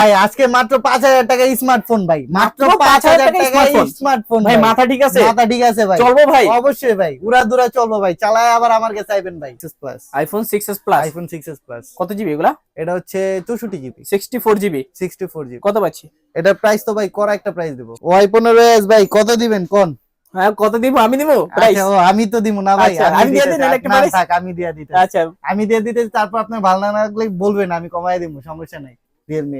ভাই আজকে মাত্র পাঁচ হাজার টাকা স্মার্টফোন ভাই। মাত্র পাঁচ হাজার টাকা স্মার্টফোন ভাই মাথা ঠিক আছে? মাথা ঠিক আছে ভাই। চলবো ভাই? অবশ্যই ভাই। উড়া দুরা চলবো ভাই। চালায় আবার আমার কাছে আইবেন ভাই। Plus iPhone six S plus iPhone six S plus কত জিবি এগুলা? এটা হচ্ছে চৌষট্টি GB sixty four GB sixty four GB কত পাচ্ছি? এটার প্রাইস তো ভাই করা একটা প্রাইস দেবো। ওয়াই পনেরো এস ভাই। কত দিবেন কোন? হ্যাঁ কত দিব? আমি দিব? আচ্ছা, আমি তো দিব না ভাই। আচ্ছা, আমি দিয়ে দিতে দিই নাহলে চাই। একটা না, থাক, আমি দিয়ে দিতে আচ্ছা। আমি দিয়ে দিতে তারপর আপনার ভালো না লাগলে বলবেন আমি কমাই দিব সমস্যা নাই। Realme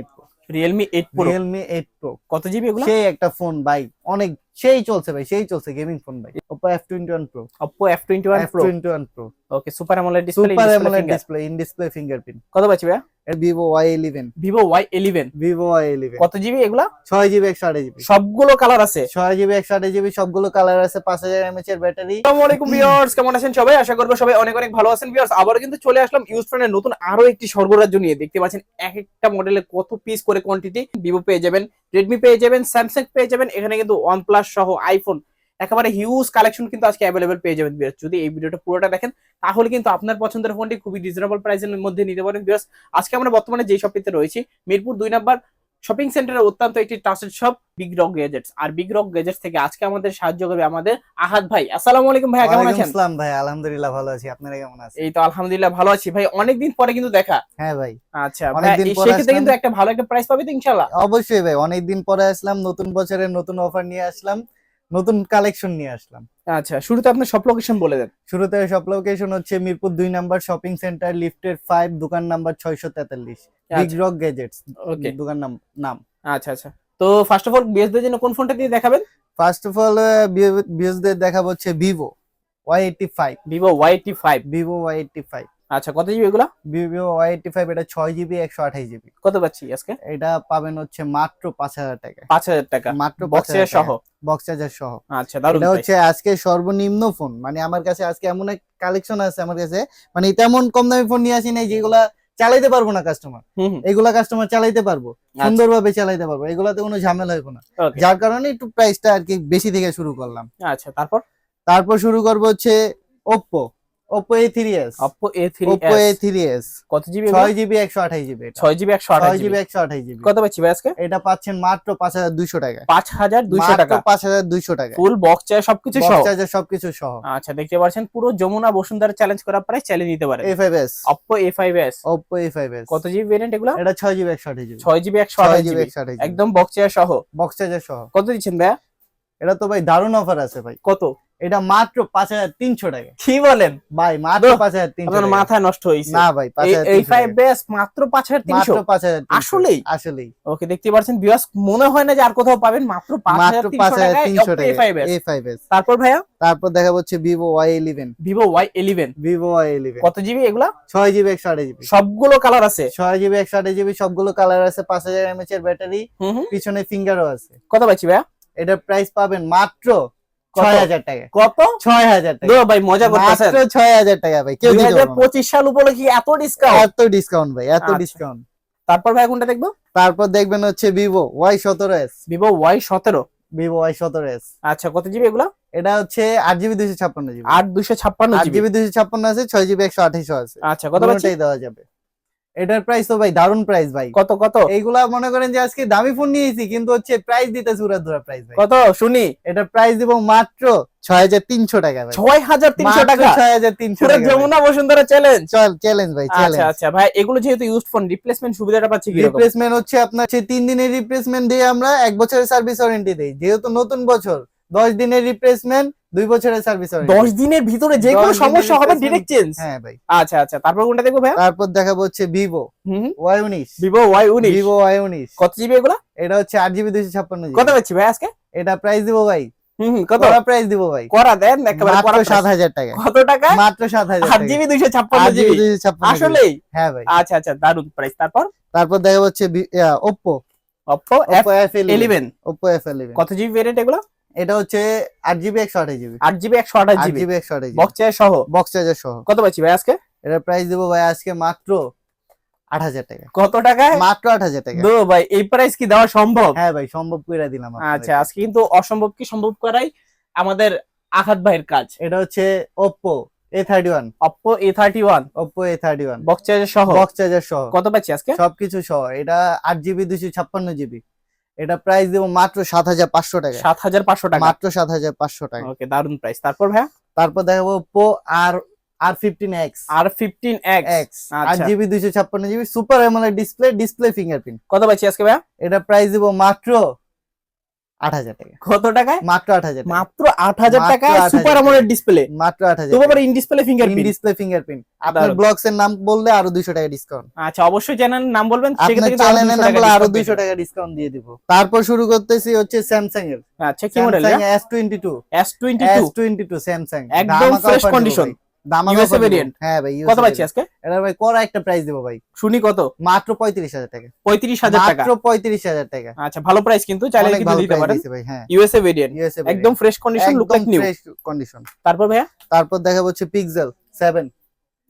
Realme eight pro Realme eight pro কত জিবি এগুলো? সেই একটা ফোন ভাই অনেক সেই চলছে ভাই সেই চলছে গেমিং ফোন ভাই। Oppo F21 Pro Oppo F21 Pro F21 Pro okay super AMOLED display super AMOLED display in display fingerprint কত পাচ্ছি ভাইয়া? এর Vivo Y11 Vivo Y11 Vivo Y11 কত জিবি এগুলা? 6 জিবি 128 জিবি সবগুলো কালার আছে। 6 জিবি 128 জিবি সবগুলো কালার আছে 5000 এমএএইচ এর ব্যাটারি আসসালামু আলাইকুম ভিউয়ার্স কেমন আছেন সবাই? আশা করব সবাই অনেক অনেক ভালো আছেন ভিউয়ার্স আবারও কিন্তু চলে আসলাম ইউজ ফ্রেন্ডের নতুন আরও একটি সর্বরাজ্য নিয়ে। দেখতে পাচ্ছেন এক একটা মডেলে কত পিস করে কোয়ান্টিটি ভিভো পেয়ে যাবেন রেডমি পেয়ে যাবেন স্যামসাং পেয়ে যাবেন। এখানে কিন্তু ওয়ানপ্লাস সহ আইফোন একেবারে হিউজ কালেকশন কিন্তু আজকে অ্যাভেলেবেল পেয়ে যাবেন বিয়ার্স যদি এই ভিডিওটা পুরোটা দেখেন, তাহলে কিন্তু আপনার পছন্দের ফোনটি খুবই রিজনেবল প্রাইসের মধ্যে নিতে পারেন বিয়ার্স আজকে আমরা বর্তমানে যে শপটিতে রয়েছি, মিরপুর দুই নাম্বার শপিং সেন্টারের অত্যন্ত একটি trusted shop Big Rock Gadgets আর বিগ রক গ্যাজেটস থেকে আজকে আমাদের সাহায্য করবে আমাদের আহাদ ভাই। আসসালামু আলাইকুম ভাই কেমন আছেন? আসসালাম ভাই আলহামদুলিল্লাহ ভালো আছি। আপনারা কেমন আছেন? এই তো আলহামদুলিল্লাহ ভালো আছি ভাই। অনেকদিন পরে কিন্তু দেখা। হ্যাঁ ভাই। আচ্ছা অনেকদিন পরে সেক্ষেত্রে কিন্তু একটা ভালো একটা প্রাইস পাবে তো ইনশাআল্লাহ। অবশ্যই ভাই অনেকদিন পরে আসলাম নতুন বছরের নতুন অফার নিয়ে আসলাম। নতুন কালেকশন নিয়ে আসলাম। আচ্ছা শুরুতে আপনার সব লোকেশন বলে দেন। শুরুতে সব লোকেশন হচ্ছে মিরপুর দুই নাম্বার শপিং সেন্টার লিফটের ফাইভ দোকান নাম্বার ছয়শো তেতাল্লিশ বিগ রক গ্যাজেটস ওকে দোকান নাম নাম। আচ্ছা আচ্ছা। তো ফার্স্ট অফ অল বিএসদের জন্য কোন ফোনটা দিয়ে দেখাবেন? ফার্স্ট অফ অল বিএসদের দেখাবো হচ্ছে Vivo Y eighty five Vivo Y eighty five Vivo Y eighty five আচ্ছা কত জিবি এগুলা? ভিভো ওয়াই এইটটি ফাইভ এটা ছয় জিবি একশো আঠাশ জিবি কত পাচ্ছি আজকে? এটা পাবেন হচ্ছে মাত্র পাঁচ হাজার টাকা। পাঁচ হাজার টাকা? মাত্র বক্সের সহ? বক্স চার্জার সহ। আচ্ছা এটা হচ্ছে আজকে সর্বনিম্ন ফোন মানে আমার কাছে আজকে এমন এক কালেকশন আছে আমার কাছে। মানে তেমন কম দামি ফোন নিয়ে আসি নাই যেগুলা চালাইতে পারব না কাস্টমার এগুলা কাস্টমার চালাইতে পারব। আচ্ছা, সুন্দরভাবে চালাইতে পারব। এগুলাতে কোনো ঝামেলা হইব না। যার কারণে একটু প্রাইসটা আর কি বেশি থেকে শুরু করলাম। আচ্ছা তারপর? তারপর শুরু করব হচ্ছে Oppo Oppo A3s Oppo A three S কত জিবি ছয় জিবি একশো আঠাশ জিবি ছয় জিবি একশো আঠাশ ছয় জিবি জিবি একশো আঠাশ জিবি কত পাচ্ছি ভাই আজকে? এটা পাচ্ছেন মাত্র পাঁচ হাজার দুইশো টাকা। পাঁচ হাজার দুইশো টাকা। পাঁচ হাজার দুইশো টাকা। ফুল বক্স চাই সবকিছু সহ? বক্স চার্জার সবকিছু সহ। আচ্ছা দেখতে পাচ্ছেন পুরো যমুনা বসুন্ধরা চ্যালেঞ্জ করা প্রাইস চ্যালেঞ্জ নিতে পারে A five S Oppo A5s Oppo A five S কত জিবি ভেরিয়েন্ট এগুলো? এটা ছয় জিবি একশো আঠাশ জিবি ছয় জিবি একশো ছয় আঠাশ জিবি একদম বক্স চেয়ার সহ। বক্স চার্জার সহ। কত দিচ্ছেন ভাইয়া? এটা তো ভাই দারুণ অফার আছে ভাই। কত? এটা মাত্র পাঁচ হাজার তিনশো টাকা। কি বলেন? ভাই মাত্র পাঁচ হাজার তিনশো আপনার টাকা। মাথা নষ্ট হয়েছে। না ভাই এই ফাইভ। বেস মাত্র পাঁচ হাজার তিনশো? পাঁচ হাজার। আসলেই? আসলেই। ওকে দেখতে পাচ্ছেন বিয়াস মনে হয় না যে আর কোথাও পাবেন মাত্র পাঁচ হাজার তিনশো টাকা A5s এ ফাইভ তারপর ভাইয়া? তারপর দেখা হচ্ছে Vivo Y eleven Vivo Y eleven Vivo Y eleven কত জিবি এগুলা? ছয় জিবি একশো আঠাশ জিবি সবগুলো কালার আছে। ছয় জিবি একশো আঠাশ জিবি সবগুলো কালার আছে পাঁচ হাজার এমএচ এর ব্যাটারি পিছনে ফিঙ্গারও আছে। কত পাচ্ছি ভাইয়া? এটার প্রাইস পাবেন মাত্র কত? ছয় হাজার টাকা। কত? টাকা। ভাই মজা করতেছেন। মাত্র টাকা কেউ সাল উপলক্ষে এত ডিসকাউন্ট এত ডিসকাউন্ট ভাই এত আচ্ছা। ডিসকাউন্ট তারপর ভাই কোনটা দেখব? তারপর দেখবেন হচ্ছে ভিভো ওয়াই সতেরো এস ভিভো ওয়াই সতেরো। ভিভো ওয়াই সতেরো এস আচ্ছা কত জিবি এগুলা? এটা হচ্ছে আট জিবি দুইশো ছাপ্পান্ন জিবি আট দুশো ছাপ্পান্ন জিবি ছাপ্পান্ন আছে ছয় জিবি একশো আঠাশও আছে। আচ্ছা কত দেওয়া যাবে। এটার প্রাইস তো ভাই দারুণ প্রাইস ভাই। কত কত? এইগুলা মনে করেন যে আজকে দামি ফোন নিয়েছি কিন্তু হচ্ছে প্রাইস দিতে সুরা ধরা প্রাইস ভাই। কত? শুনি। এটার প্রাইস দিব মাত্র ছয় হাজার তিনশো টাকা ভাই। ছয় হাজার তিনশো টাকা? ছয় হাজার তিনশো টাকা। যমুনা বসুন্ধরা চ্যালেঞ্জ চল চ্যালেঞ্জ ভাই আচ্ছা আচ্ছা ভাই এগুলো যেহেতু ইউজ ফোন রিপ্লেসমেন্ট সুবিধাটা পাচ্ছি কি রিপ্লেসমেন্ট হচ্ছে আপনার হচ্ছে তিন দিনের রিপ্লেসমেন্ট দিয়ে আমরা এক বছরের সার্ভিস ওয়ারেন্টি দেই। যেহেতু নতুন বছর দশ দিনের রিপ্লেসমেন্ট দুই বছরের সার্ভিস দশ দিনের ভিতরে যে কোনো সমস্যা হবে ডিরেক্ট চেঞ্জ হ্যাঁ ভাই। আচ্ছা আচ্ছা। তারপর কোনটা দেখব ভাই তারপর দেখাবো হচ্ছে ভিভো ওয়াই উনিশ ভিভো ওয়াই উনিশ ভিভো ওয়াই উনিশ কত জিবি এগুলো? এটা হচ্ছে আট জিবি দুইশো ছাপ্পান্ন কত পাচ্ছি ভাই আজকে? এটা প্রাইস দিব ভাই। কত? প্রাইস দিব ভাই। করা দেন একেবারে মাত্র টাকা কত টাকা? মাত্র সাত হাজার আট জিবি দুইশো ছাপ্পান্ন আট জিবি হ্যাঁ ভাই। আচ্ছা আচ্ছা দারুণ প্রাইস তারপর? তারপর দেখা হচ্ছে কত জিবি ভেরিয়েন্ট এগুলো? এটা হচ্ছে আট জিবি একশো আঠাশ জিবি আট জিবি একশো আঠাশ জিবি একশো আঠাশ বক্স সহ? বক্স চার্জার সহ। কত পাচ্ছি ভাই আজকে? এটার প্রাইস দেবো ভাই আজকে মাত্র আট হাজার টাকা। কত টাকায়? মাত্র আট হাজার টাকা। দো ভাই এই প্রাইস কি দেওয়া সম্ভব? হ্যাঁ ভাই সম্ভব করে দিলাম আচ্ছা আজকে কিন্তু অসম্ভব কি সম্ভব করাই আমাদের আঘাত ভাইয়ের কাজ। এটা হচ্ছে Oppo A thirty one Oppo A thirty one Oppo A thirty one box charger সহ? বক্স চার্জার সহ। কত পাচ্ছি আজকে? সবকিছু সহ। এটা আট জিবি দুশো ছাপ্পান্ন জিবি এটা প্রাইস দেবো মাত্র সাত হাজার পাঁচশো টাকা। সাত হাজার পাঁচশো টাকা? মাত্র সাত হাজার পাঁচশো টাকা। ওকে দারুণ প্রাইস তারপর ভাইয়া? তারপর দেখাবো পো আর R fifteen X R fifteen X আট আচ্ছা। জিবি দুশো ছাপ্পান্ন GB super AMOLED display display fingerprint কত পাচ্ছি আজকে ভাইয়া? এটা প্রাইস দিব মাত্র আট হাজার টাকা। কত টাকায়? মাত্র আট হাজার মাত্র আট হাজার টাকা সুপার টাকা। ডিসপ্লে মাত্র আট হাজার তবু in display fingerprint display fingerprint আপনার ব্লগস এর নাম বললে আরও দুইশো টাকা ডিসকাউন্ট আচ্ছা অবশ্যই নাম বলবেন সেক্ষেত্রে আরও চ্যানেলের নাম টাকা আরও ডিসকাউন্ট দিয়ে দিব। তারপর শুরু করতেছি হচ্ছে স্যামসাং এর। আচ্ছা কি model Samsung S twenty two S twenty S two twenty two Samsung একদম fresh হ্যাঁ ভাই কত পাচ্ছি আজকে? এটা ভাই করা একটা প্রাইস দিব ভাই। শুনি কত? মাত্র পঁয়ত্রিশ হাজার টাকা। পঁয়ত্রিশ হাজার টাকা? মাত্র পঁয়ত্রিশ হাজার টাকা। আচ্ছা ভালো প্রাইস কিন্তু চাইলে দিতে পারেন। হ্যাঁ। ইউএসএ ভেরিয়েন্ট একদম fresh condition look like new fresh condition তারপর ভাইয়া? তারপর দেখা হচ্ছে pixel seven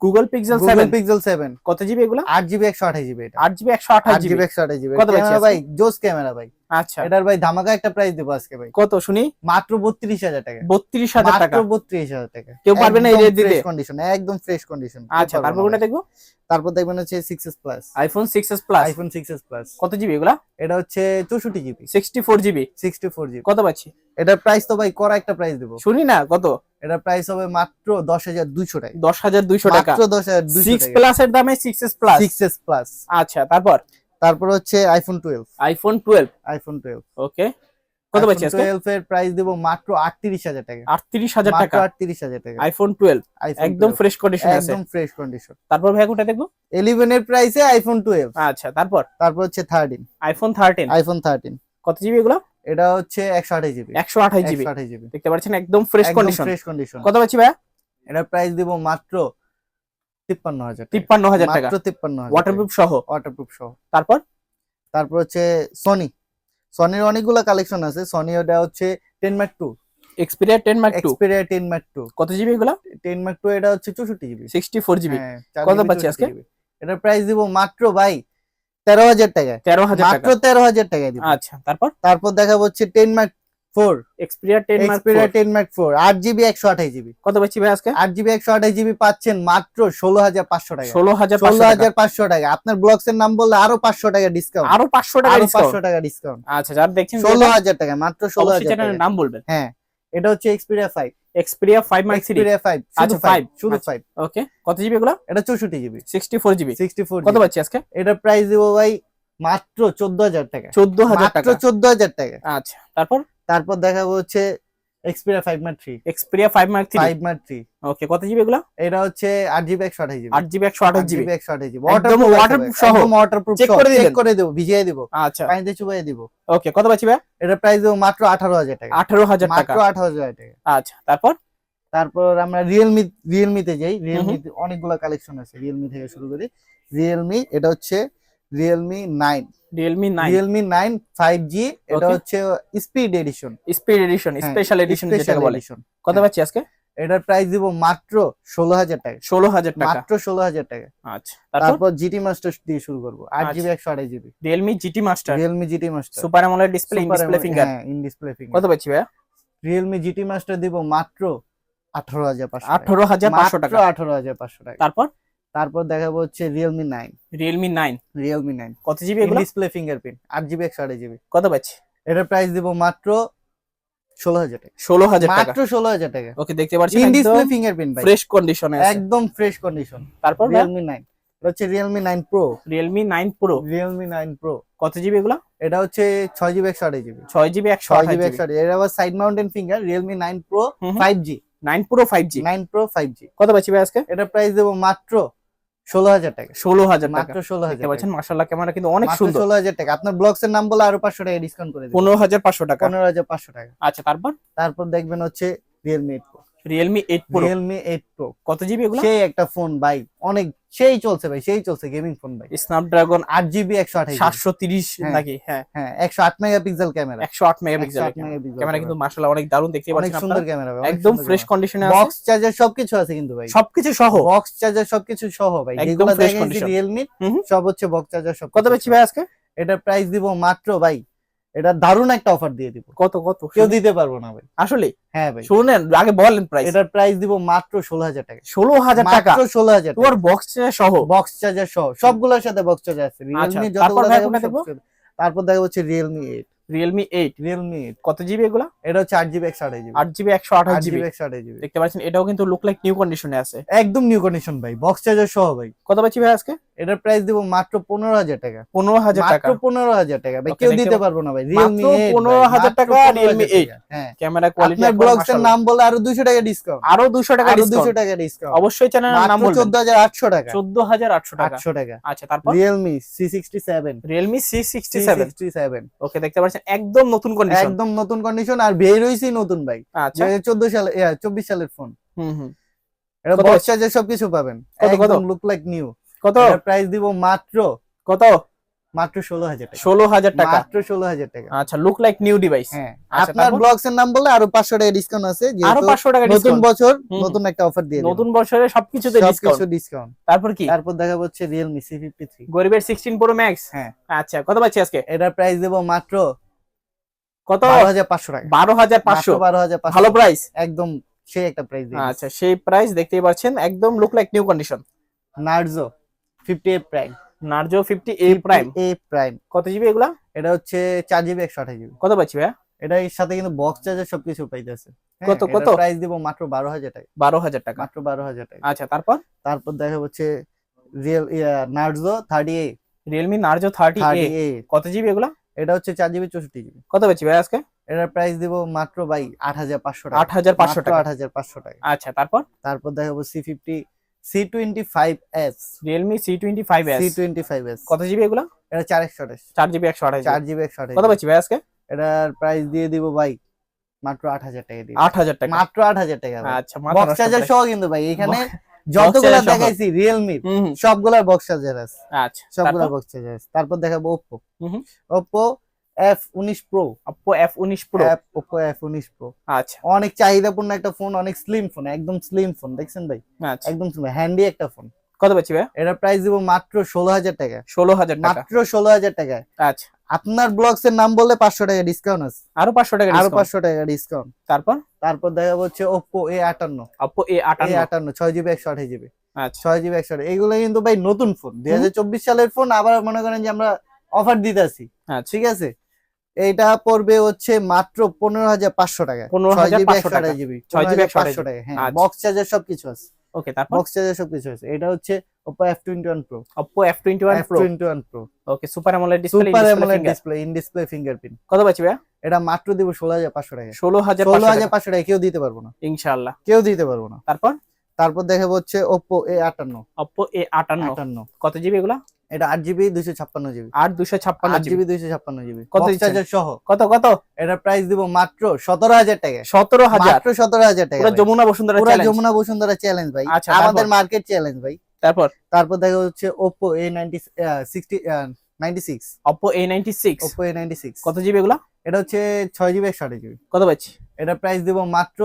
Google Pixel Google seven Pixel seven কত জিবি এগুলো? আট জিবি একশো আঠাশ জিবি এটা। আট জিবি একশো আঠাশ আট জিবি জিবি একশো আঠাশ জিবি কত ভাই? জোস ক্যামেরা ভাই। আচ্ছা। এটার ভাই ধামাকা একটা প্রাইস দেবো আজকে ভাই। কত শুনি? মাত্র বত্রিশ হাজার টাকা। বত্রিশ হাজার টাকা। মাত্র বত্রিশ হাজার টাকা। কেউ পারবে না এই rate দিতে? কন্ডিশন একদম ফ্রেশ কন্ডিশন আচ্ছা তারপর কোনটা দেখব? তারপর দেখবেন হচ্ছে six S plus iPhone six S plus iPhone six S plus কত জিবি এগুলা? এটা হচ্ছে চৌষট্টি GB sixty four GB sixty four GB কত পাচ্ছি? এটার প্রাইস তো ভাই করা একটা প্রাইস দেবো। শুনি না কত? এটার প্রাইস হবে মাত্র দশ হাজার দুইশো টাকা। দশ হাজার দুইশো টাকা। মাত্র দশ হাজার দুইশো সিক্স টাকা। প্লাস এর দামে six S plus six S plus আচ্ছা তারপর? তারপর হচ্ছে iPhone twelve iPhone twelve iPhone twelve okay কত পাচ্ছি আজকে? টুয়েলভ এর প্রাইস দেবো মাত্র আটত্রিশ হাজার টাকা। আটত্রিশ হাজার মাত্র টাকা? আটত্রিশ হাজার টাকা। আইফোন টুয়েলভ iPhone একদম ফ্রেশ কন্ডিশন আছে। একদম ফ্রেশ কন্ডিশন তারপর ভাইয়া কোনটা দেখব? ইলেভেন এর প্রাইসে আইফোন টুয়েলভ আচ্ছা তারপর? তারপর হচ্ছে thirteen iPhone thirteen iPhone thirteen কত জিবি এগুলো? এটা হচ্ছে একশো আঠাশ জিবি একশো আঠাশ জিবি একশো আঠাশ জিবি দেখতে পাচ্ছেন একদম ফ্রেশ কন্ডিশন ফ্রেশ কন্ডিশন কত পাচ্ছি ভাই এটার প্রাইস দিব মাত্র তিপ্পান্ন হাজার তিপ্পান্ন হাজার টাকা। মাত্র তিপ্পান্ন হাজার ওয়াটারপ্রুফ সহ? ওয়াটারপ্রুফ সহ। তারপর? তারপর হচ্ছে সনি সনির অনেকগুলো কালেকশন আছে। সনি ওটা হচ্ছে ten mark two Xperia ten mark two Xperia ten mark two কত জিবি এগুলো? টেন ম্যাক টু এটা হচ্ছে চৌষট্টি জিবি সিক্সটি ফোর জিবি কত পাচ্ছি আজকে? এটার প্রাইস দিব মাত্র ভাই তেরো হাজার টাকা। তেরো হাজার মাত্র তেরো হাজার টাকা দিব। আচ্ছা তারপর? তারপর দেখাবো হচ্ছে ten mark four. Xperia ten mark Xperia ten mark four. আট জিবি একশো আঠাশ জিবি। কত পাচ্ছি ভাই আজকে? আট জিবি একশো আঠাশ জিবি পাচ্ছেন মাত্র ষোলো হাজার পাঁচশো টাকা। ষোলো হাজার ষোলো হাজার পাঁচশো টাকা। আপনার ব্লগস এর নাম বললে আরও পাঁচশো টাকা ডিসকাউন্ট আরও পাঁচশো টাকা পাঁচশো টাকা ডিসকাউন্ট আচ্ছা যার দেখছেন ষোলো হাজার টাকা মাত্র ষোলো হাজার নাম বলবেন। হ্যাঁ এটা হচ্ছে Xperia five Xperia five mark three Xperia five শুধু আচ্ছা, ফাইভ শুধু আচ্ছা। ফাইভ ওকে কত জিবি এগুলো? এটা চৌষট্টি GB sixty four GB sixty four কত পাচ্ছি আজকে? এটা প্রাইস দেব ভাই মাত্র চোদ্দ হাজার টাকা। 14000 টাকা মাত্র টাকা। চোদ্দ হাজার টাকা। আচ্ছা তারপর? তারপর দেখাবো হচ্ছে Xperia five mark three Xperia five mark three five mark three okay কত জিবি এগুলো? এটা হচ্ছে আট জিবি একশো আঠাশ জিবি আট জিবি একশো আঠাশ জিবি একশো আঠাশ জিবি একদম waterproof সহ। ওয়াটারপ্রুফ Check করে দিবেন? করে দেবো ভিজিয়ে দিব। আচ্ছা। পানিতে চুবাই দিব। ওকে কত পাচ্ছি ভাই? এটা প্রাইস দেবো মাত্র আঠারো হাজার টাকা। আঠারো হাজার টাকা। মাত্র আঠারো হাজার টাকা। আচ্ছা তারপর? তারপর আমরা রিয়েলমি রিয়েলমিতে যাই। রিয়েলমি অনেকগুলো কালেকশন আছে। রিয়েলমি থেকে শুরু করি রিয়েলমি এটা হচ্ছে Realme nine Realme nine Realme nine five G এটা হচ্ছে speed edition speed edition special edition যেটাকে বলে। কত হ্যাঁ। পাচ্ছি আজকে? এটার প্রাইস দিব মাত্র ষোলো হাজার টাকা। ষোলো হাজার টাকা। মাত্র ষোলো হাজার টাকা। আচ্ছা তারপর? জিটি মাস্টার দিয়ে শুরু করব। আট আচ্ছা। জিবি একশো আঠাশ GB Realme GT master Realme GT master super AMOLED display in display finger in display finger কত পাচ্ছি ভাইয়া? রিয়েলমি জিটি মাস্টার দিব মাত্র আঠারো হাজার পাঁচশো আঠারো হাজার পাঁচশো টাকা। আঠারো হাজার পাঁচশো টাকা। তারপর? তারপর দেখাবো হচ্ছে Realme nine Realme nine Realme nine কত জিবি এগুলো? ডিসপ্লে ফিঙ্গারপ্রিন্ট আট জিবি একশো আঠাশ জিবি কত পাচ্ছি? এটার প্রাইস দিব মাত্র ষোলো হাজার টাকা। ষোলো হাজার টাকা। মাত্র ষোলো হাজার টাকা। ওকে দেখতে পাচ্ছেন ইন ডিসপ্লে ফিঙ্গারপ্রিন্ট ভাই। ফ্রেশ কন্ডিশনে আছে। একদম ফ্রেশ কন্ডিশন তারপর রিয়েলমি নাইন এটা হচ্ছে Realme nine pro Realme nine pro Realme nine pro কত জিবি এগুলো? এটা হচ্ছে ছয় জিবি একশো আঠাশ জিবি ছয় জিবি একশো ছয় জিবি একশো এর আবার side mountain finger Realme nine pro. Five G nine pro five G nine pro five G কত পাচ্ছি ভাই আজকে? এটা প্রাইস দেবো মাত্র ষোলো হাজার টাকা। ষোলো হাজার মাত্র ষোলো হাজার পাচ্ছেন মার্শাল্লাহ ক্যামেরা কিন্তু অনেক সুন্দর। ষোলো হাজার টাকা। আপনার ব্লগস এর নাম বলে আরও পাঁচশো টাকা ডিসকাউন্ট করে পনেরো হাজার পাঁচশো টাকা। পনেরো হাজার পাঁচশো টাকা। আচ্ছা তারপর? তারপর দেখবেন হচ্ছে Realme eight pro Realme eight pro Realme eight pro কত জিবি এগুলো? সেই একটা ফোন ভাই অনেক সেই চলছে ভাই সেই চলছে গেমিং ফোন ভাই। স্ন্যাপড্রাগন আট জিবি একশো আঠাশ সাতশো তিরিশ হ্যাঁ। নাকি? হ্যাঁ। হ্যাঁ একশো আট মেগাপিক্সেল ক্যামেরা। একশো আট মেগাপিক্সেল ক্যামেরা। কিন্তু মার্শাল্লাহ অনেক দারুণ দেখতে অনেক সুন্দর ক্যামেরা একদম ফ্রেশ কন্ডিশনে আছে। বক্স চার্জার সবকিছু আছে কিন্তু ভাই। সবকিছু সহ? বক্স চার্জার সবকিছু সহ ভাই। একদম যেগুলো দেখেন রিয়েলমি। সব হচ্ছে বক্স চার্জার সব কত পাচ্ছি ভাই আজকে? এটা প্রাইস দিব মাত্র ভাই এটা দারুণ একটা অফার দিয়ে দিব। কত কত? কেউ দিতে পারব না ভাই। আসলে? হ্যাঁ ভাই। শুনেন আগে বলেন প্রাইস এটার প্রাইস দিব মাত্র ষোলো হাজার টাকা। ষোলো হাজার টাকা? মাত্র ষোলো হাজার তোমার বক্স চার্জার সহ? বক্স চার্জার সহ। সবগুলোর সাথে বক্স চার্জার আছে। আচ্ছা, রিয়েলমি তারপর যতগুলো দেখা হচ্ছে Realme eight Realme eight Realme eight কত জিবি এগুলা? এটা হচ্ছে আট জিবি একশো আঠাশ জিবি আট জিবি একশো আঠাশ জিবি একশো আঠাশ জিবি দেখতে পাচ্ছেন এটাও কিন্তু লুক লাইক নিউ কন্ডিশনে আছে। একদম নিউ কন্ডিশন ভাই। বক্স চার্জার সহ ভাই। কত পাচ্ছি ভাই আজকে? এটার প্রাইস দিব মাত্র পনেরো হাজার টাকা। পনেরো হাজার টাকা। মাত্র পনেরো হাজার টাকা। ভাই কেউ দিতে পারব না ভাই। রিয়েলমি মাত্র 15,000 টাকা Realme 8 হ্যাঁ। ক্যামেরা কোয়ালিটি ব্লগস এর নাম বলে আরও দুশো টাকা ডিসকাউন্ট আরও দুশো টাকা আরও দুশো টাকা ডিসকাউন্ট অবশ্যই চ্যানেলের নাম বলবেন। চোদ্দ হাজার আটশো টাকা। চোদ্দ হাজার আটশো টাকা। আটশো টাকা। আচ্ছা তারপর? Realme C sixty seven Realme C sixty seven sixty seven okay দেখতে পাচ্ছেন একদম নতুন কন্ডিশন একদম নতুন কন্ডিশন আর বের হয়েছি নতুন ভাই। আচ্ছা। চোদ্দ সালে চব্বিশ সালের ফোন হুম হুম। এটা বক্স চার্জার সবকিছু পাবেন। কত, কত? একদম লুক লাইক নিউ কত? প্রাইস দিব মাত্র কত? মাত্র ষোলো হাজার টাকা। ষোলো হাজার টাকা। মাত্র ষোলো হাজার টাকা। আচ্ছা লুক লাইক নিউ ডিভাইস হ্যাঁ আচ্ছা, আপনার ব্লগস এর নাম বললে আরও পাঁচশো টাকা ডিসকাউন্ট আছে আরও পাঁচশো টাকা নতুন বছর নতুন একটা অফার দিয়ে নতুন বছরে সবকিছুতে ডিসকাউন্ট সবকিছু ডিসকাউন্ট তারপর কি? তারপর দেখা হচ্ছে রিয়েলমি সি ফিফটি থ্রি গরিবের সিক্সটিন প্রো ম্যাক্স হ্যাঁ। আচ্ছা কত পাচ্ছি আজকে? এটার প্রাইস দেবো মাত্র কত? বারো হাজার পাঁচশো টাকা। বারো হাজার পাঁচশো। বারো হাজার ভালো প্রাইস একদম সেই একটা প্রাইস আচ্ছা সেই প্রাইস দেখতেই পাচ্ছেন একদম look like new condition Narzo. Fifty eight prime Narzo fifty A prime A prime কত জিবি এগুলা? এটা হচ্ছে চার জিবি একশো আঠাশ জিবি কত পাচ্ছি ভাইয়া? এটা এর সাথে কিন্তু বক্স চার্জার সবকিছু পাইতেছে। কত, কত? প্রাইস দিব মাত্র বারো হাজার টাকা। বারো হাজার টাকা। মাত্র বারো হাজার টাকা। আচ্ছা তারপর? তারপর দেখা হচ্ছে real Narzo thirty eight Realme Narzo thirty A কত জিবি এগুলা? এটা হচ্ছে চার জিবি চৌষট্টি জিবি কত পাচ্ছি ভাই আজকে? এটার প্রাইস দিব মাত্র ভাই আট হাজার পাঁচশো টাকা। আট হাজার পাঁচশো টাকা। আট হাজার পাঁচশো টাকা। আচ্ছা তারপর? তারপর দেখাবো C fifty C twenty five S Realme C twenty five C twenty five S কত জিবি এগুলা? এটা চার একশো আঠাশ। চার জিবি একশো আঠাশ চার জিবি একশো আঠাশ কত পাচ্ছি ভাই আজকে? এটার প্রাইস দিয়ে দিব ভাই মাত্র আট হাজার টাকা দিয়ে। আট হাজার টাকা। মাত্র আট হাজার টাকা আচ্ছা বক্স চার্জার সহ কিন্তু ভাই এখানে যতগুলা দেখাইছি রিয়েলমি সবগুলার বক্স চার্জার আছে। আচ্ছা সবগুলা বক্স চার্জার আছে। তারপর দেখাবো হুম। ওপ্পো এফ উনিশ প্রো Oppo এফ উনিশ প্রো ওপ্পো এফ উনিশ প্রো আচ্ছা। অনেক চাহিদাপূর্ণ একটা ফোন অনেক স্লিম ফোন একদম স্লিম ফোন দেখছেন ভাই? আচ্ছা। একদম হ্যান্ডি একটা ফোন কত পাচ্ছি ভাই? এটার প্রাইস দিব মাত্র ষোলো হাজার টাকা। ষোলো হাজার টাকা। মাত্র ষোলো হাজার টাকা। আচ্ছা। আপনার ব্লগস এর নাম বললে পাঁচশো টাকা ডিসকাউন্ট আছে। আরও পাঁচশো টাকা আরও। পাঁচশো টাকা ডিসকাউন্ট তারপর? তারপর দেখা হচ্ছে ওপ্পো এ আটান্ন Oppo এ এ আটান্ন আটান্ন ছয় জিবি একশো আঠাশ জিবি আচ্ছা। ছয় জিবি একশো এগুলো কিন্তু ভাই নতুন ফোন দুই হাজার চব্বিশ সালের ফোন আবার মনে করেন যে আমরা অফার দিতেছি। আচ্ছা। ঠিক আছে? এইটা পড়বে হচ্ছে মাত্র পনেরো হাজার পাঁচশো টাকা 15,500 টাকা। জিবি ছয় জিবি পাঁচশো টাকা হ্যাঁ। বক্স চার্জার সবকিছু আছে। ওকে তারপর? বক্স চার্জার সবকিছু আছে। এটা হচ্ছে Oppo F twenty one pro Oppo F twenty one F pro twenty okay super display super display in display fingerprint কত পাচ্ছি ভাই এটা মাত্র দিব ষোলো হাজার পাঁচশো টাকা ষোলো হাজার ষোলো পাঁচশো হাজার টাকা। পাঁচশো টাকা কেউ দিতে পারব না। ইনশাআল্লাহ। কেউ দিতে পারব না। তারপর? তারপর দেখাবো হচ্ছে আটান্ন। Oppo আটান্ন। আটান্ন। কত জিবি এগুলা? এটা আট জিবি দুইশো ছাপ্পান্ন জিবি আট দুশো ছাপ্পান্ন জিবি দুইশো ছাপ্পান্ন জিবি কত চার্জার সহ। কত কত? এটার প্রাইস দিব মাত্র সতেরো হাজার টাকা। সতেরো হাজার। মাত্র সতেরো হাজার টাকা যমুনা বসুন্ধরা পুরো যমুনা বসুন্ধরা চ্যালেঞ্জ ভাই। আচ্ছা, আমাদের মার্কেট চ্যালেঞ্জ ভাই। তারপর? তারপর দেখা হচ্ছে Oppo A ninety sixty ninety six Oppo A ninety six Oppo A ninety six কত জিবি এগুলা? এটা হচ্ছে ছয় জিবি একশো আঠাশ জিবি কত পাচ্ছি? এটার প্রাইস দিব মাত্র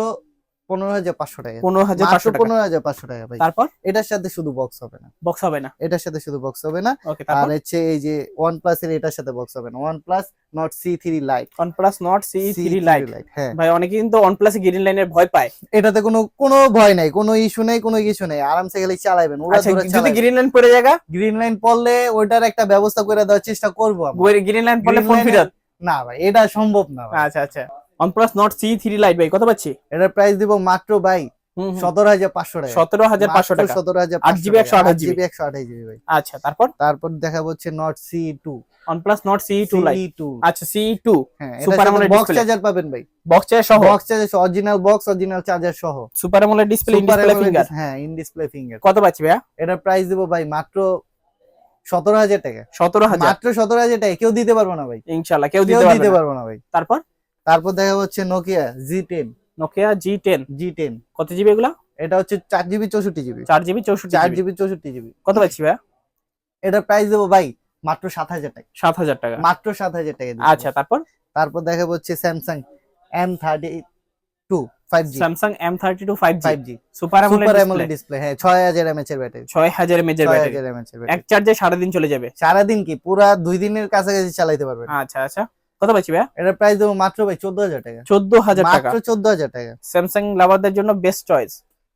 পনেরো হাজার পাঁচশো টাকা। পনেরো হাজার পাঁচশো পনেরো হাজার পাঁচশো টাকা ভাই। তারপর এটার সাথে শুধু বক্স হবে না। বক্স হবে না। এটার সাথে শুধু বক্স হবে না। আর হচ্ছে এই যে ওয়ান প্লাস এর এটার সাথে বক্স হবে না। One plus Nord C three lite OnePlus Nord CE3 Lite হ্যাঁ। ভাই অনেকে কিন্তু OnePlus গ্রিন লাইনের ভয় পায়। এটাতে কোনো কোনো ভয় নাই কোনো ইস্যু নেই কোনো কিছু নেই। আরামসে গেলে চালাবেন ওরা আচ্ছা যদি গ্রিন লাইন পড়ে জায়গা? গ্রিন লাইন পড়লে ওইটার একটা ব্যবস্থা করে দেওয়ার চেষ্টা করব। গ্রিন লাইন পড়লে ফোন ফিরত? না ভাই এটা সম্ভব না আচ্ছা আচ্ছা। OnePlus Nord CE3 Lite ভাই কত পাচ্ছি? এটার প্রাইস দিব মাত্র ভাই সতেরো হাজার পাঁচশো টাকা। সতেরো হাজার পাঁচশো টাকা। সতেরো হাজার আট GB, একশো আঠাশ। জিবি একশো আঠাশ জিবি ভাই। আচ্ছা তারপর? তারপর দেখা হচ্ছে Nord C two OnePlus Nord CE2 Lite আচ্ছা CE2 হ্যাঁ Super AMOLED বক্স চার্জার পাবেন ভাই। বক্স চার্জ সহ? বক্স চার্জার সহ অরিজিনাল বক্স অরিজিনাল চার্জার সহ। Super AMOLED display in display finger হ্যাঁ ইন ডিসপ্লে ফিঙ্গার কত পাচ্ছি ভাইয়া? এটার প্রাইস দিব ভাই মাত্র সতেরো হাজার টাকা। সতেরো হাজার। মাত্র সতেরো হাজার টাকা কেউ দিতে পারব না ভাই। ইনশাল্লাহ কেউ দিতে পারব না ভাই। তারপর? তারপর দেখা হচ্ছে Nokia G ten Nokia G ten G ten কত জিবি এগুলা? এটা হচ্ছে চার জিবি চৌষট্টি জিবি চার জিবি চৌষট্টি চার জিবি চৌষট্টি জিবি কত পাচ্ছি ভাই এটার প্রাইস দেবো ভাই মাত্র সাত হাজার টাকা। সাত হাজার টাকা। মাত্র সাত হাজার টাকা আচ্ছা তারপর? তারপর দেখা হচ্ছে Samsung M thirty two five G Samsung M thirty two five five G super AMOLED display হ্যাঁ ছয় হাজার এমএচ এর ব্যাটারি ছয় হাজার এমএজের ছয় ব্যাটারি এক চার্জে সারাদিন চলে যাবে। সারাদিন কি? পুরা দুই দিনের কাছাকাছি চালাইতে পারবেন। আচ্ছা আচ্ছা। কত পাচ্ছি ভাইয়া? এটার প্রাইস দেবো মাত্র ভাই চোদ্দ হাজার টাকা। চোদ্দ হাজার টাকা। মাত্র চোদ্দ হাজার টাকা। স্যামসাং লাভারদের জন্য বেস্ট চয়েস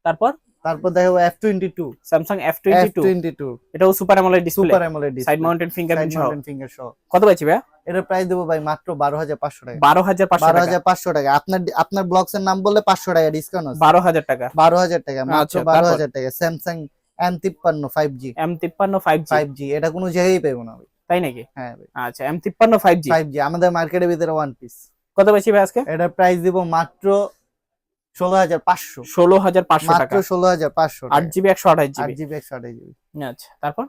তারপর? তারপর দেখাবো F twenty two Samsung F F twenty two twenty two এটাও super AMOLED display super AMOLED side mounted fingerprint সহ। ফিঙ্গার সহ। কত পাচ্ছি ভাইয়া? এটার প্রাইস দেবো ভাই মাত্র বারো হাজার পাঁচশো টাকা। বারো হাজার পাঁচশো বারো টাকা হাজার পাঁচশো টাকা। আপনার আপনার ব্লগস এর নাম বললে পাঁচশো টাকা ডিসকাউন্ট আছে। বারো হাজার টাকা। বারো হাজার টাকা মাত্র আচ্ছা, বারো তারপর? হাজার টাকা। স্যামসাং এম তিপ্পান্ন ফাইভ জি এম তিপ্পান্ন ফাইভ জি ফাইভ জি এটা কোনো জায়গায় পেবো না ভাই। তাই নাকি? হ্যাঁ আচ্ছা এম তিপ্পান্ন ফাইভ জি ফাইভ জি আমাদের মার্কেটের ভিতরে ওয়ান পিস কত বেশি ভাই আজকে? এটার প্রাইস দিব মাত্র ষোলো হাজার পাঁচশো। ষোলো হাজার পাঁচশো মাত্র ষোলো হাজার পাঁচশো আট জিবি একশো আঠাশ আট জিবি জিবি একশো আঠাশ জিবি আচ্ছা তারপর?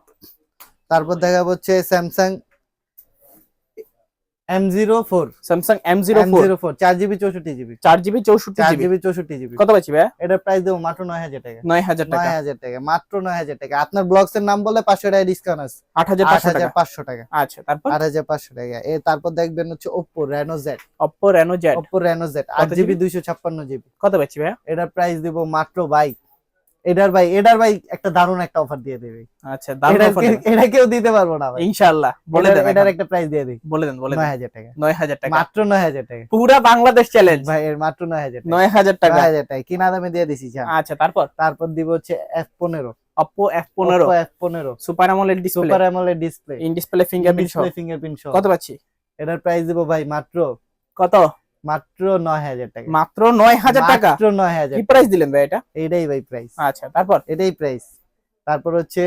তারপর দেখা হচ্ছে Samsung M04 Samsung M04 M04 4GB 64GB 4GB 64GB 64GB কত পাচ্ছি ভাই এটার প্রাইস দেবো মাত্র 9000 টাকা। 9000 টাকা। 9000 টাকা মাত্র 9000 টাকা। আপনার ব্লগস এর নাম বলে 500 টাকা ডিসকাউন্ট আছে। 8500 টাকা। আচ্ছা তারপর? 8500 টাকা। এ তারপর দেখবেন হচ্ছে Oppo Reno Z Oppo Reno Z আট জিবি দুইশো ছাপ্পান্ন জিবি। কত পাচ্ছি ভাই এটার প্রাইস দেবো মাত্র ভাই এটার ভাই এটার ভাই একটা দারুণ একটা অফার দিয়ে দেবে। আচ্ছা দারুণ দেবেন। এটা কেউ দিতে পারব না ভাই। ইনশাআল্লাহ বলে দেন এটার একটা প্রাইস দিয়ে দিই। বলে দেন বলে নয় দেন হাজার টাকা। নয় হাজার টাকা। মাত্র নয় হাজার টাকা। পুরা বাংলাদেশ চ্যালেঞ্জ ভাই এর মাত্র নয় হাজার টাকা। নয় হাজার টাকা। নয় হাজার টাকা। কিনা দামে দিয়ে দিছি। আচ্ছা তারপর? তারপর দিব হচ্ছে এফ পনেরো। অপ্পো এফ পনেরো। এফ পনেরো। সুপার আমলের display super AMOLED display in display fingerprint সহ। ডিসপ্লে ফিঙ্গারপ্রিন্ট সহ। কত পাচ্ছি? এটার প্রাইস দিব ভাই মাত্র কত? মাত্র নয় হাজার টাকা। মাত্র নয় হাজার টাকা? মাত্র নয় হাজার কি প্রাইস দিলেন ভাই এটা? এইটাই ভাই প্রাইস আচ্ছা তারপর? এটাই প্রাইস তারপর হচ্ছে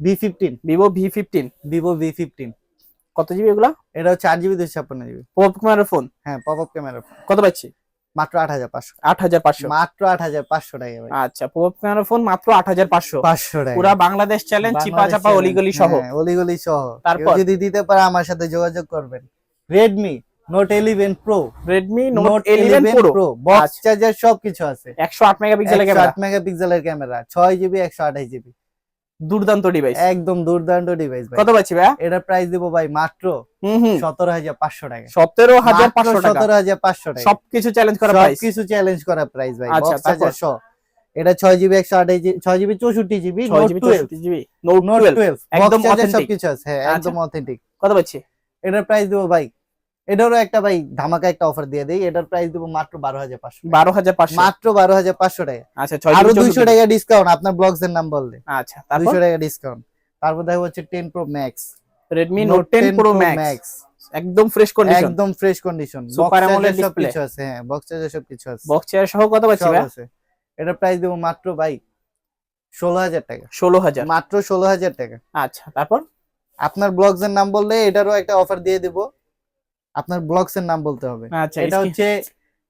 V fifteen Vivo V fifteen Vivo V fifteen কত জিবি এগুলা? এটা হচ্ছে আট জিবি দুশো ছাপ্পান্ন জিবি পপ ক্যামেরার ফোন হ্যাঁ পপ আপ ক্যামেরা কত পাচ্ছি? মাত্র আট হাজার পাঁচশো। আট হাজার পাঁচশো। মাত্র আট হাজার পাঁচশো টাকা ভাই। আচ্ছা পপ ক্যামেরার ফোন মাত্র আট হাজার পাঁচশো। পাঁচশো টাকা। পুরা বাংলাদেশ চ্যালেঞ্জ চিপা চাপা অলিগলি সহ। হ্যাঁ, অলিগলি সহ। তারপর? যদি দিতে পারে আমার সাথে যোগাযোগ করবেন। Redmi note eleven pro Redmi note note eleven eleven pro pro box আচ্ছা। চার্জার সবকিছু আছে। একশো আট মেগাপিক্সেলের ক্যামেরা আট মেগাপিক্সেলের ক্যামেরা ছয় জিবি একশো আঠাশ জিবি দুর্দান্ত ডিভাইস একদম দুর্দান্ত ডিভাইস ভাই। কত পাচ্ছি ভাই এটা প্রাইস দিব ভাই মাত্র হুম হুম। সতেরো হাজার পাঁচশো টাকা। সতেরো হাজার পাঁচশো টাকা। সতেরো হাজার পাঁচশো টাকা। সবকিছু চ্যালেঞ্জ করা প্রাইস সবকিছু চ্যালেঞ্জ করা প্রাইস ভাই। আচ্ছা, চার্জার তারপর? সহ। এটা ছয় জিবি একশো আঠাশ ছয় জিবি চৌষট্টি জিবি ছয় note GB GB note note twelve twelve একদম বক্স সবকিছু আছে। হ্যাঁ আচ্ছা। একদম অথেন্টিক কত পাচ্ছি? এটার প্রাইস দেবো ভাই এটারও একটা ভাই ধামাকা একটা অফার দিয়ে দেই। এটার প্রাইস দেবো মাত্র বারো হাজার পাঁচশো বারো হাজার পাঁচশো। মাত্র বারো হাজার পাঁচশো টাকা। আচ্ছা আরও দুইশো টাকা ডিসকাউন্ট আপনার ব্লগস এর নাম বললে। আচ্ছা দুইশো টাকা ডিসকাউন্ট তারপর দেখো হচ্ছে ten pro max Redmi note ten pro max একদম ফ্রেশ কন্ডিশন একদম ফ্রেশ কন্ডিশন সব display। কিছু আছে হ্যাঁ বক্স চার্জার সব কিছু আছে। বক্স চেয়ার সহ কত পাচ্ছি ভাই? এটার প্রাইস দেবো মাত্র ভাই ষোলো হাজার টাকা। ষোলো হাজার। মাত্র ষোলো হাজার টাকা। আচ্ছা তারপর? আপনার ব্লগস এর নাম বললে এটারও একটা অফার দিয়ে দিব। আপনার ব্লগস এর নাম বলতে হবে। আচ্ছা এটা হচ্ছে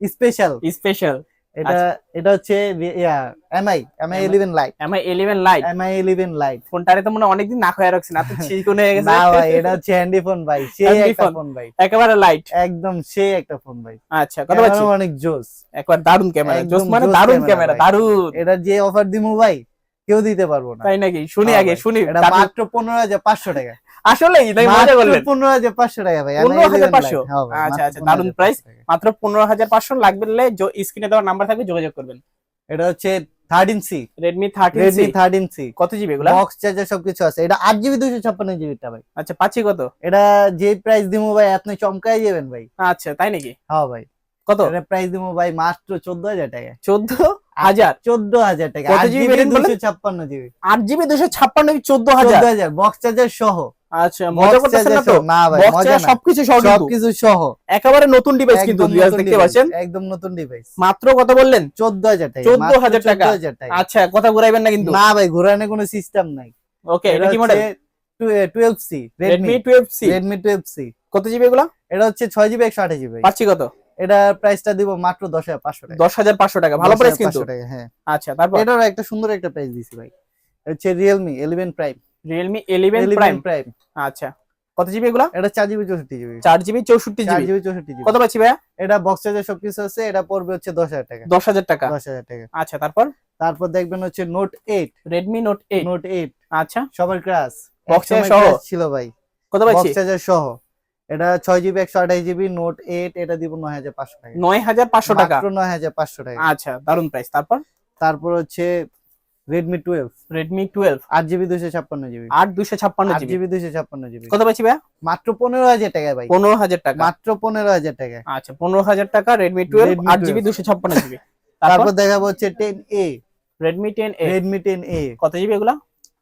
স্পেশাল স্পেশাল এটা এটা হচ্ছে Mi Mi eleven lite Mi eleven lite Mi eleven lite ফোনটারে তো মনে অনেকদিন না খোয়া রাখছেন এত চিকন হয়ে গেছে। না ভাই এটা হচ্ছে হ্যান্ডি ফোন ভাই সে একটা ফোন ভাই। একেবারে লাইট একদম সে একটা ফোন ভাই। আচ্ছা কত পাচ্ছি অনেক জোস। একবার দারুণ ক্যামেরা জোস মানে দারুণ ক্যামেরা দারুণ এটা যে অফার দিমু ভাই কেউ দিতে পারব না। তাই নাকি? শুনি আগে শুনি। এটা মাত্র পনেরো হাজার পাঁচশো টাকা। আসলে মজা করলেন। পনেরো হাজার পাঁচশো টাকা ভাই 15,500 হ্যাঁ ভাই, আচ্ছা, আচ্ছা, দারুণ 15,500 মাত্র পনেরো হাজার পাঁচশো লাগবে স্ক্রিনে দেওয়ার নাম্বার থাকবে যোগাযোগ করবেন। এটা হচ্ছে thirteen C Redmi thirteen Redmi thirteen C কত জিবি এগুলা? বক্স চার্জার সবকিছু আছে। এটা আট জিবি দুশো ছাপ্পান্ন জিবিটা ভাই। আচ্ছা পাচ্ছি কত? এটা যে প্রাইস দিমু ভাই আপনি চমকাই যাবেন ভাই। আচ্ছা তাই নাকি? হ্যাঁ ভাই। কত? প্রাইস দিমু ভাই মাত্র চোদ্দ হাজার টাকা চোদ্দ হাজার? চোদ্দ হাজার টাকা আট জিবি দুশো ছাপ্পান্ন জিবি আট জিবি দুশো ছাপ্পান্ন চোদ্দ হাজার হাজার বক্স চার্জার সহ। আচ্ছা মজা করতেছেন না তো? না ভাই মজা সবকিছু সহ সবকিছু সহ। একেবারে নতুন ডিভাইস কিন্তু একদম নতুন দেখতে পাচ্ছেন। একদম নতুন ডিভাইস মাত্র কত বললেন? চোদ্দ হাজার টাকা 14,000 মাত্র টাকা। 14,000 আচ্ছা কথা ঘুরাইবেন না কিন্তু। না ভাই ঘোরানোর কোনো সিস্টেম নাই। ওকে এটা কি মডেল কত জিবি এগুলা? এটা হচ্ছে ছয় জিবি জিবি পাচ্ছি কত? এটা প্রাইসটা দিব মাত্র দশ হাজার পাঁচশো টাকা। দশ হাজার পাঁচশো টাকা ভালো প্রাইস কিন্তু। হ্যাঁ। আচ্ছা তারপর? এটারও একটা সুন্দর একটা প্রাইস দিছি ভাই। হচ্ছে Realme eleven prime Realme eleven prime prime আচ্ছা। কত জিবি এগুলা? এটা চার জিবি চৌষট্টি জিবি চার জিবি চৌষট্টি জিবি জিবি চৌষট্টি জিবি কত পাচ্ছি ভাইয়া? এটা বক্স চার্জার সবকিছু আছে এটা পড়বে হচ্ছে দশ হাজার টাকা। দশ হাজার টাকা। দশ হাজার টাকা। আচ্ছা তারপর? তারপর দেখবেন হচ্ছে note eight Redmi note eight note eight আচ্ছা। সবার Box charger সহ? ছিল ভাই। কত বক্স পাচ্ছি চার্জার সহ। এটা ছয় জিবি একশো আঠাশ জিবি নোট এইট এটা দিব নয় হাজার পাঁচশো টাকা। নয় হাজার পাঁচশো টাকা? নয় হাজার পাঁচশো টাকা। আচ্ছা দারুণ প্রাইস তারপর? তারপর হচ্ছে রেডমি টুয়েলভ রেডমি টুয়েলভ আট জিবি দুশো ছাপ্পান্ন জিবি আট দুশো ছাপ্পান্ন জিবি দুশো ছাপ্পান্ন জিবি কত পাচ্ছি ভাই মাত্র পনেরো হাজার টাকা ভাই। পনেরো হাজার টাকা। মাত্র পনেরো হাজার টাকা আচ্ছা পনেরো হাজার টাকা রেডমি টুয়েলভ আট জিবি 12 দুশো ছাপ্পান্ন জিবি তারপর তারপর? দেখাবো হচ্ছে ten A Redmi ten A Redmi ten A কত জিবি এগুলা?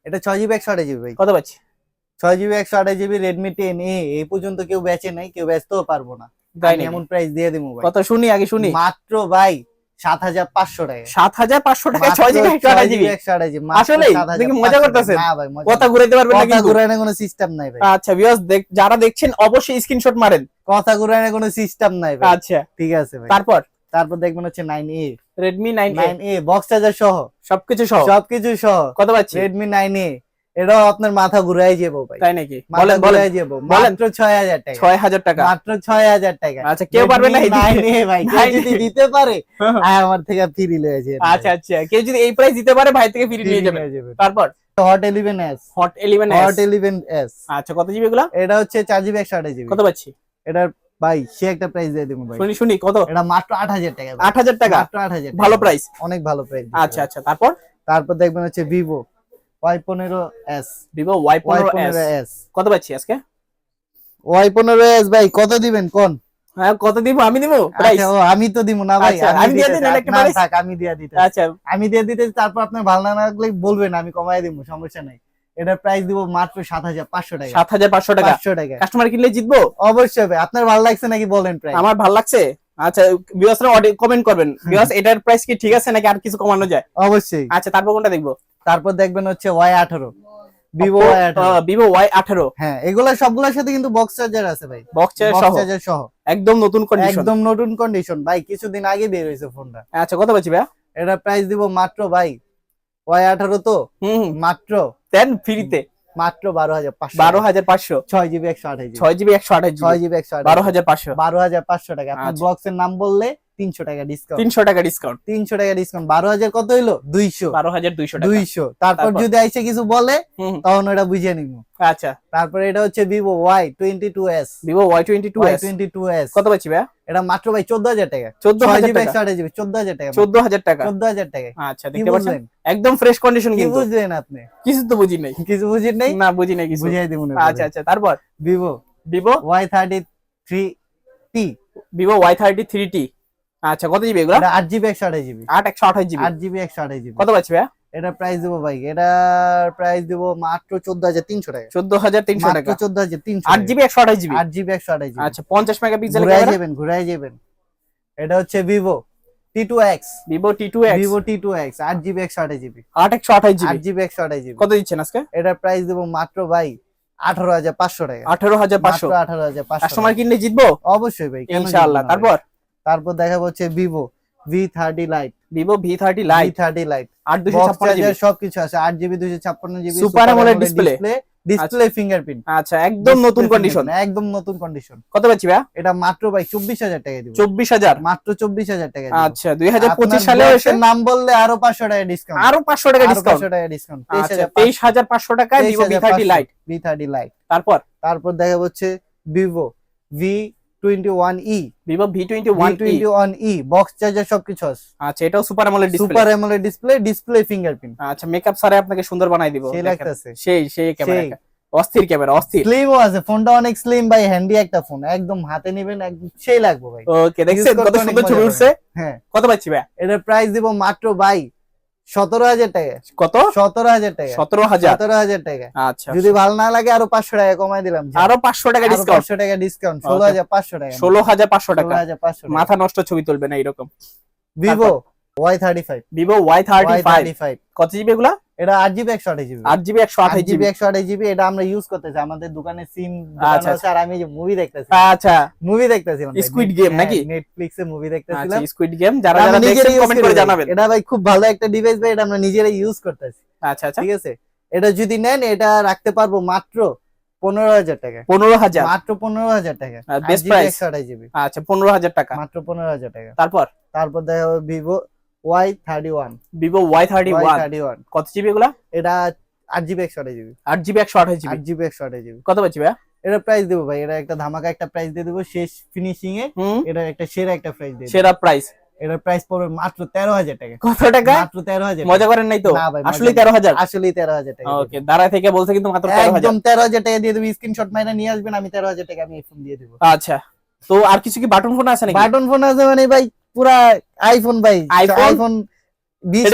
এটা ছয় জিবি একশো আঠাশ জিবি ভাই। কত পাচ্ছি? ছয় জিবি একশো আঠাশ জিবি রেডমি টেন এ এই পর্যন্ত কেউ বেচে নাই কেউ বেচতেও পারব না? এমন প্রাইস দিয়ে দিব কত শুনি আগে শুনি। মাত্র ভাই সাত হাজার পাঁচশো টাকা। সাত হাজার পাঁচশো টাকা ছয় জিবি একশো আঠাশ জিবি 6GB 128GB, মাত্র আসলেই? 7,500 দেখি মজা করতেছেন? কথা ঘুরাইতে পারবেন না কথা ঘুরানোর কোনো সিস্টেম নাই ভাই। আচ্ছা ভিউয়ার্স যারা দেখছেন অবশ্যই স্ক্রিনশট মারেন। কথা ঘুরানোর কোনো সিস্টেম নাই ভাই। আচ্ছা। ঠিক আছে ভাই। তারপর? তারপর দেখবেন হচ্ছে nine A Redmi nine nine A box charger সহ। সবকিছু সহ? সবকিছু সহ। কত পাচ্ছি? রেডমি নাইন এ এটাও আপনার মাথা ঘুরাই যাব ভাই। তাই নাকি? বলেন বলেন। ঘুরাই যাব। মাত্র ছয় হাজার টাকা। ছয় হাজার টাকা। মাত্র ছয় হাজার টাকা। আচ্ছা কেউ পারবে না দিতে? ভাই কেউ যদি দিতে পারে আয় আমার থেকে ফ্রি লয়েছে আচ্ছা আচ্ছা। কেউ যদি এই প্রাইস দিতে পারে ভাই থেকে ফ্রি নিয়ে যাবেন তারপর? Hot eleven S Hot eleven Hot eleven S আচ্ছা কত জিবি এগুলা? এটা হচ্ছে চার জিবি একশো আঠাশ জিবি কত পাচ্ছি? এটার ভাই সে একটা প্রাইস দিয়ে দেবো ভাই। শুনি শুনি কত? এটা মাত্র আট হাজার টাকা ভাই। আট হাজার টাকা? মাত্র আট হাজার ভালো প্রাইস অনেক ভালো প্রাইস আচ্ছা আচ্ছা। তারপর? তারপর দেখবেন হচ্ছে ভিভো ওয়াই পনেরো এস ভিভো ওয়াই ওয়াই পনেরো পনেরো এস এস কত পাচ্ছি আজকে? ওয়াই পনেরো এস ভাই কত দিবেন? কোন? হ্যাঁ কত দিব? আমি দিব? আচ্ছা, আমি তো দিব না ভাই আচ্ছা, আমি দিয়ে একটা থাক, আমি দিয়ে দিতে আচ্ছা। আমি দিয়ে দিতে তারপর আপনার ভালো না লাগলে বলবেন আমি কমাই দিব সমস্যা নাই। এটার প্রাইস দিব মাত্র সাত হাজার পাঁচশো টাকা। সাত হাজার পাঁচশো টাকা? পাঁচশো টাকা। কাস্টমার কিনলে জিতবো? অবশ্যই আপনার ভালো লাগছে নাকি বলেন প্রাইস আমার ভালো লাগছে? আচ্ছা ভিউয়ার্সরা কমেন্ট করবেন। ভিউয়ার্স এটার প্রাইস কি ঠিক আছে নাকি আর কিছু কমানো যায়? অবশ্যই। আচ্ছা তারপর কোনটা দেখব? তারপর দেখবেন হচ্ছে ওয়াই আঠারো। ভিভো ভিভো ওয়াই আঠারো। হ্যাঁ এগুলা সবগুলোর সাথে কিন্তু বক্স চার্জার আছে ভাই। বক্স চার্জার সহ? একদম নতুন কন্ডিশন একদম নতুন কন্ডিশন ভাই কিছুদিন আগে বের হয়েছে ফোনটা আচ্ছা কত পাচ্ছি ভাইয়া? এটা প্রাইস দিব মাত্র ভাই। ওয়াই আঠারো তো? হুম মাত্র। দেন ফ্রিতে মাত্র বারো হাজার পাঁচশো বারো হাজার পাঁচশো? ছয় জিবি একশো আঠাশ ছয় জিবি একশো আঠাশ ছয় জিবি একশো বারো হাজার পাঁচশো। বারো হাজার পাঁচশো টাকা। বক্স এর বক্সের নাম বললে তিনশো টাকা ডিসকাউন্ট তিনশো টাকা ডিসকাউন্ট তিনশো টাকা ডিসকাউন্ট বারো হাজার কত হইল? দুইশো। বারো হাজার দুইশো দুইশো। তারপর? যদি আইসে কিছু বলে তখন ওটা বুঝে নিব। আচ্ছা। তারপরে এটা হচ্ছে Vivo Y twenty two S Vivo Y twenty two twenty two S কত পাচ্ছি ভাইয়া? এটা মাত্র ভাই চোদ্দ হাজার টাকা। চোদ্দ হাজার টাকা। চোদ্দ হাজার টাকা। চোদ্দ হাজার টাকা। চোদ্দ হাজার টাকা। আচ্ছা দেখতে পাচ্ছেন? একদম ফ্রেশ কন্ডিশন কি বুঝলেন আপনি? কিছু তো বুঝি নাই। কিছু বুঝেন নাই? না বুঝি নাই কিছু। বুঝাই দিব আচ্ছা আচ্ছা তারপর? Vivo Vivo Y thirty three T Vivo Y thirty three T আচ্ছা কত জিবি এগুলো? আট জিবি একশো আঠাশ জিবি আট একশো আঠাশ জিবি আট জিবি একশো আঠাশ জিবি কত পাচ্ছি ভাইয়া? এটা প্রাইস দেবো ভাই এটার প্রাইস দেবো মাত্র চোদ্দ হাজার তিনশো টাকা। চোদ্দ হাজার তিনশো টাকা। চোদ্দ হাজার তিনশো আট জিবি একশো আঠাশ জিবি আট জিবি একশো আঠাশ জিবি আচ্ছা পঞ্চাশ মেগাপিক্সেল ঘুরাই যাবেন ঘুরাই যাবেন। এটা হচ্ছে Vivo T two X Vivo T two X Vivo T two X আট জিবি একশো আঠাশ জিবি আট একশো আঠাশ আট জিবি জিবি একশো আঠাশ জিবি কত দিচ্ছেন আজকে? এটার প্রাইস দেবো মাত্র ভাই আঠারো হাজার পাঁচশো টাকা। আঠারো হাজার পাঁচশো। আঠারো হাজার পাঁচশো কিনলে জিতবো? অবশ্যই ভাই ইনশাআল্লাহ? তারপর? তারপর দেখা যাচ্ছে Vivo V thirty lite Vivo V thirty lite thirty lite আট দুশো ছাপ্পান্ন সবকিছু আছে আট জিবি দুশো ছাপ্পান্ন জিবি সুপার আমলের ডিসপ্লে ডিসপ্লে ফিঙ্গারপ্রিন্ট আচ্ছা। একদম নতুন কন্ডিশন একদম নতুন কন্ডিশন কত পাচ্ছি ভাই এটা মাত্র ভাই 24000 টাকা দিব। 24000 মাত্র 24000 টাকা আচ্ছা, দুই হাজার 2025 সালে এসে? নাম বললে আরও 500 টাকা ডিসকাউন্ট আরও 500 টাকা ডিসকাউন্ট আচ্ছা, 500 তেইশ হাজার পাঁচশো। টাকা Vivo V30 light V30 light তারপর? তারপর দেখা হচ্ছে Vivo V 21e e. vivo v21e box charger সবকিছু আছে। আচ্ছা এটাও super AMOLED display super AMOLED display display fingerprint আচ্ছা মেকআপ সারে আপনাকে সুন্দর বানাই দিব। সেই লাগতেছে। সেই সেই ক্যামেরা অস্থির ক্যামেরা অস্থির। স্লিমও আছে ফোনটা অনেক স্লিম ভাই হ্যান্ডি একটা ফোন একদম হাতে নেবেন একদম সেই লাগবে ভাই। ওকে দেখছেন কত সুন্দর ছবি উঠছে? হ্যাঁ। কত পাচ্ছি ভাই? এটার প্রাইস দিব মাত্র ভাই সতেরো হাজার টাকা। কত? সতেরো হাজার টাকা। সতেরো হাজার? সতেরো হাজার টাকা। আচ্ছা। যদি ভালো না লাগে আরও পাঁচশো টাকা কমাই দিলাম আরও পাঁচশো টাকা ডিসকাউন্ট পাঁচশো টাকা ডিসকাউন্ট ষোলো হাজার পাঁচশো টাকা। ষোলো হাজার পাঁচশো টাকা। হাজার পাঁচশো মাথা নষ্ট ছবি তুলবে না এরকম। Vivo Y thirty five Vivo Y thirty thirty five কত জিবি এগুলা? এটা আট জিবি একশো আঠাশ জিবি। আট জিবি একশো আঠাশ জিবি একশো আঠাশ জিবি এটা আমরা ইউজ করতেছি। আমাদের দোকানে সিম আচ্ছা, আছে আর আমি মুভি দেখতেছি। আচ্ছা। মুভি দেখতেছিলাম Squid Game নাকি? নেটফ্লিক্সে মুভি আচ্ছা দেখতেছিলাম। স্কুইড গেম যারা যারা দেখছেন কমেন্ট করে। জানাবেন। এটা ভাই খুব ভালো একটা ডিভাইস ভাই এটা আমরা নিজেরাই ইউজ করতেছি। আচ্ছা আচ্ছা। ঠিক আছে? এটা যদি নেন এটা রাখতে পারব মাত্র পনেরো হাজার টাকা। পনেরো হাজার? মাত্র পনেরো হাজার টাকা। একশো আঠাশ জিবি। আচ্ছা পনেরো হাজার টাকা। মাত্র পনেরো হাজার টাকা। তারপর? তারপর দেখা Vivo Y thirty one Vivo Y thirty one thirty one কত জিবি এগুলা? এটা আট জিবি একশো আঠাশ জিবি আট জিবি একশো আঠাশ জিবি আট জিবি একশো আঠাশ জিবি কত পাচ্ছি ভাইয়া? এটা প্রাইস দেবো ভাই। এটা একটা ধামাকা একটা প্রাইস দিয়ে দেবো। শেষ ফিনিশিং এ এটা একটা সেরা একটা প্রাইস দিয়ে দেবো। সেরা প্রাইস এটার প্রাইস পড়বে মাত্র তেরো হাজার টাকা। কত টাকা? মাত্র তেরো হাজার মজা করেন নাই তো? ভাই, আসলে তেরো হাজার। আসলেই তেরো হাজার টাকা ওকে দাঁড়া থেকে বলছে কিন্তু মাত্র তেরো হাজার। একদম তেরো হাজার টাকা দিয়ে দেবো। স্ক্রিনশট মাইনা নিয়ে আসবেন আমি তেরো হাজার টাকা আমি ফোন দিয়ে দেবো। আচ্ছা। তো আর কিছু কি বাটন ফোন আছে নাকি? বাটন ফোন আছে মানে ভাই পুরা আইফোন ভাই? IPhone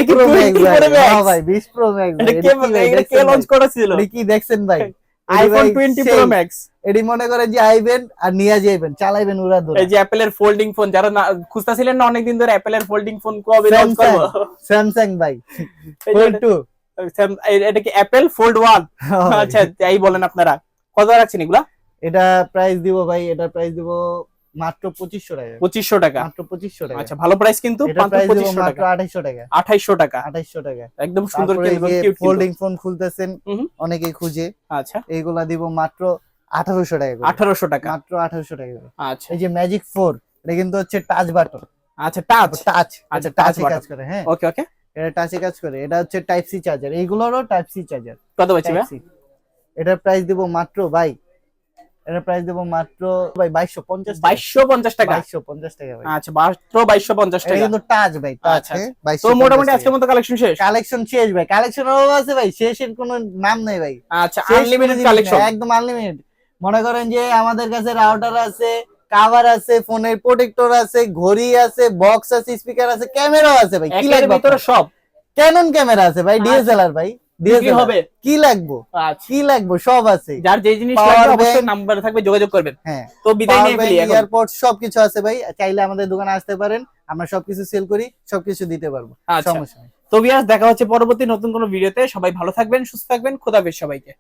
pro max? হ্যাঁ ভাই বিশ প্রো ম্যাক্স এটা কে এটা কে লঞ্চ করেছিল? কি দেখছেন ভাই? আইফোন 20 প্রো ম্যাক্স এটি মনে করেন যে আইবেন আর নিয়ে যাইবেন চালাইবেন উড়া দৌড়া এই যে অ্যাপেলের ফোল্ডিং ফোন যারা না খুঁজতেছিলেন না অনেকদিন ধরে অ্যাপেলের ফোল্ডিং ফোন কবে লঞ্চ। স্যামসাং ভাই। ফোল্ড এটা কি অ্যাপেল ফোল্ড ওয়ান আচ্ছা তাই বলেন আপনারা। কত রাখছেন এগুলা? এটা প্রাইস দিব ভাই এটা প্রাইস দিব মাত্র পঁচিশশো টাকা। পঁচিশশো টাকা। মাত্র পঁচিশশো টাকা। আচ্ছা ভালো প্রাইস কিন্তু মাত্র টাকা। আঠাইশো টাকা। আঠাইশশো টাকা। আঠাইশো টাকা। একদম সুন্দর কিউট ফোল্ডিং ফোন খুলতেছেন। অনেকেই খুঁজে। আচ্ছা। এইগুলা দিব মাত্র আঠারোশো টাকা করে। আঠারোশো টাকা। মাত্র আঠারোশো টাকা আচ্ছা। এই যে ম্যাজিক ফোর এটা কিন্তু হচ্ছে টাচ বাটন আচ্ছা টাচ টাচ আচ্ছা, আচ্ছা টাচে কাজ করে হ্যাঁ। ওকে ওকে এটা টাচে কাজ করে। এটা হচ্ছে টাইপ সি চার্জার এইগুলোরও টাইপ সি চার্জার কত পাচ্ছি ভাই? এটার প্রাইস দিব মাত্র ভাই প্রাইস দিব মাত্র ভাই বাইশশো পঞ্চাশ বাইশশো পঞ্চাশ টাকা? বাইশশো পঞ্চাশ টাকা ভাই। আচ্ছা মাত্র বাইশশো পঞ্চাশ টাকা। কিন্তু টাচ ভাই টাচ আচ্ছা, হ্যাঁ? তো মোটামুটি আজকের মতো কালেকশন শেষ? কালেকশন শেষ ভাই কালেকশন আছে ভাই শেষের কোনো নাম নেই ভাই। আচ্ছা আনলিমিটেড কালেকশন একদম আনলিমিটেড মনে করেন যে আমাদের কাছে রাউটার আছে কাভার আছে ফোনের প্রোটেক্টর আছে ঘড়ি আছে বক্স আছে স্পিকার আছে ক্যামেরাও আছে ভাই কি লাগবে ভিতরে সব। ক্যানন ক্যামেরা আছে ভাই ডিএসএলআর ভাই। বিক্রি হবে? কি লাগবে? আচ্ছা। কি লাগবে? সব আছে। যার যে জিনিস লাগবে অবশ্যই নাম্বার থাকবে যোগাযোগ করবেন। হ্যাঁ। তো বিদায় নিয়ে ফেলি এখন। এয়ারপোর্ট সবকিছু আছে ভাই। চাইলে আমাদের দোকানে আসতে পারেন। আমরা সবকিছু সেল করি সবকিছু দিতে পারব। আচ্ছা। সমস্যা নেই। তো বিয়াস দেখা হচ্ছে পরবর্তী নতুন কোনো ভিডিওতে সবাই ভালো থাকবেন সুস্থ থাকবেন। খোদাফেজ সবাইকে।